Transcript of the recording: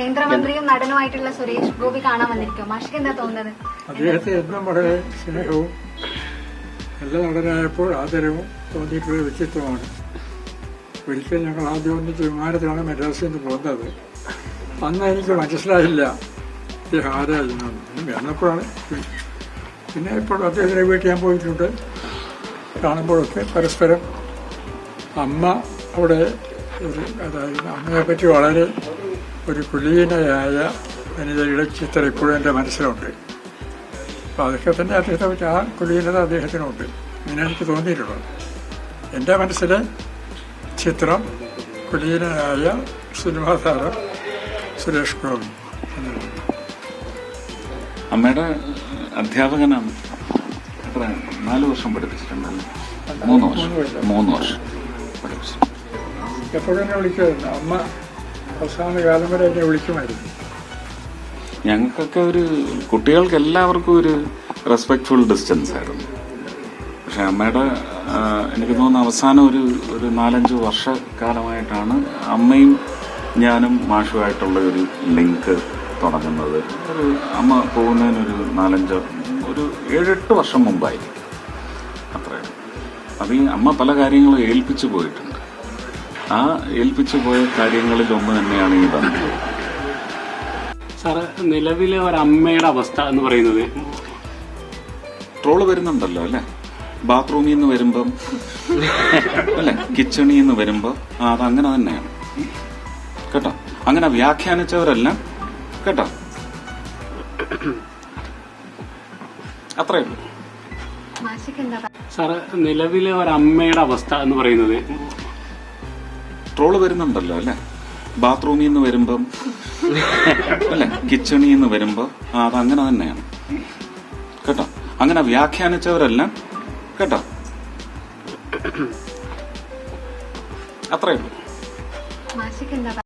കേന്ദ്രമന്ത്രിയും നടനുമായിട്ടുള്ള സുരേഷ് ഗോപി കാണാൻ വന്നിരിക്കും മാഷിക്ക് എന്താ തോന്നുന്നത്? അദ്ദേഹത്തെ എന്നും വളരെ സ്നേഹവും നല്ല നടനായപ്പോൾ ആദരവും തോന്നിയിട്ടുള്ള വ്യക്തിത്വമാണ്. ഒരിക്കൽ ഞങ്ങൾ ആദ്യം ഒന്നിച്ച് വിമാനത്തിലാണ് മദ്രാസിൽ നിന്ന് പോകുന്നത്. അന്ന് എനിക്ക് മനസ്സിലായില്ല അദ്ദേഹം ആരായിരുന്നു എന്ന്. വന്നപ്പോഴാണ് പിന്നെ ഇപ്പോൾ അദ്ദേഹത്തിനെ വീട്ടിൽ ഞാൻ പോയിട്ടുണ്ട്. കാണുമ്പോഴൊക്കെ പരസ്പരം അമ്മ അവിടെ അതായത് അമ്മയെ പറ്റി വളരെ ഒരു കുലീനയായ വനിതയുടെ ചിത്രം ഇപ്പോഴും എന്റെ മനസ്സിലുണ്ട്. അപ്പോൾ അതൊക്കെ തന്നെ അദ്ദേഹത്തെ പറ്റി ആ കുലീനത അദ്ദേഹത്തിനുണ്ട്. ഇങ്ങനെ എനിക്ക് തോന്നിയിട്ടുള്ളത്. എന്റെ മനസ്സിലെ ചിത്രം കുലീനനായ സിനിമാ താരം സുരേഷ് ഗോപി അമ്മയുടെ അധ്യാപകനാണ്. എത്ര നാല് വർഷം പഠിപ്പിച്ചിട്ടുണ്ടല്ലോ? മൂന്ന് വർഷം. മൂന്ന് വർഷം. പഠിപ്പിച്ചു എപ്പോഴും വിളിക്കുന്നു വിളിക്കുമായിരുന്നു. അമ്മ അവസാന കാലം വരെ എന്നെ വിളിക്കുമായിരുന്നു. ഞങ്ങൾക്കൊക്കെ ഒരു കുട്ടികൾക്ക് എല്ലാവർക്കും ഒരു റെസ്പെക്ട്ഫുൾ ഡിസ്റ്റൻസ് ആയിരുന്നു. പക്ഷെ അമ്മയുടെ എനിക്ക് തോന്നുന്ന അവസാനം ഒരു ഒരു നാലഞ്ച് വർഷക്കാലമായിട്ടാണ് അമ്മയും ഞാനും മാഷുമായിട്ടുള്ള ഒരു ലിങ്ക് തുടങ്ങുന്നത്. ഒരു അമ്മ പോകുന്നതിനൊരു നാലഞ്ച് ഒരു ഏഴെട്ട് വർഷം മുമ്പായി അത്രയും അത് ഈ അമ്മ പല കാര്യങ്ങളും ഏൽപ്പിച്ചു പോയിട്ടുണ്ട്. ആ ഏൽപ്പിച്ചു പോയ കാര്യങ്ങളിൽ ഒന്ന് തന്നെയാണ് ഈ ബന്ധം. സാറ് നിലവിലെ ഒരമ്മയുടെ അവസ്ഥ എന്ന് പറയുന്നത്? ട്രോൾ വരുന്നുണ്ടല്ലോ അല്ലേ? ബാത്റൂമിൽ നിന്ന് വരുമ്പം അല്ലെ? കിച്ചണിൽ നിന്ന് വരുമ്പോ ആ അത് അങ്ങനെ തന്നെയാണ്. കേട്ടോ? അങ്ങനെ വ്യാഖ്യാനിച്ചവരെല്ലാം കേട്ടോ? അത്രയേ ഉള്ളൂ. മാഷിക്ക് എന്താ സാറ് നിലവിലെ ഒരമ്മയുടെ അവസ്ഥ എന്ന് പറയുന്നത്? ട്രോൾ വരുന്നുണ്ടല്ലോ അല്ലേ? ബാത്റൂമിൽ നിന്ന് വരുമ്പം അല്ലെ? കിച്ചണിൽ നിന്ന് വരുമ്പോ ആ അത് അങ്ങനെ തന്നെയാണ്. കേട്ടോ? അങ്ങനെ വ്യാഖ്യാനിച്ചവരെല്ലാം. കേട്ടോ? അത്രയുള്ളൂ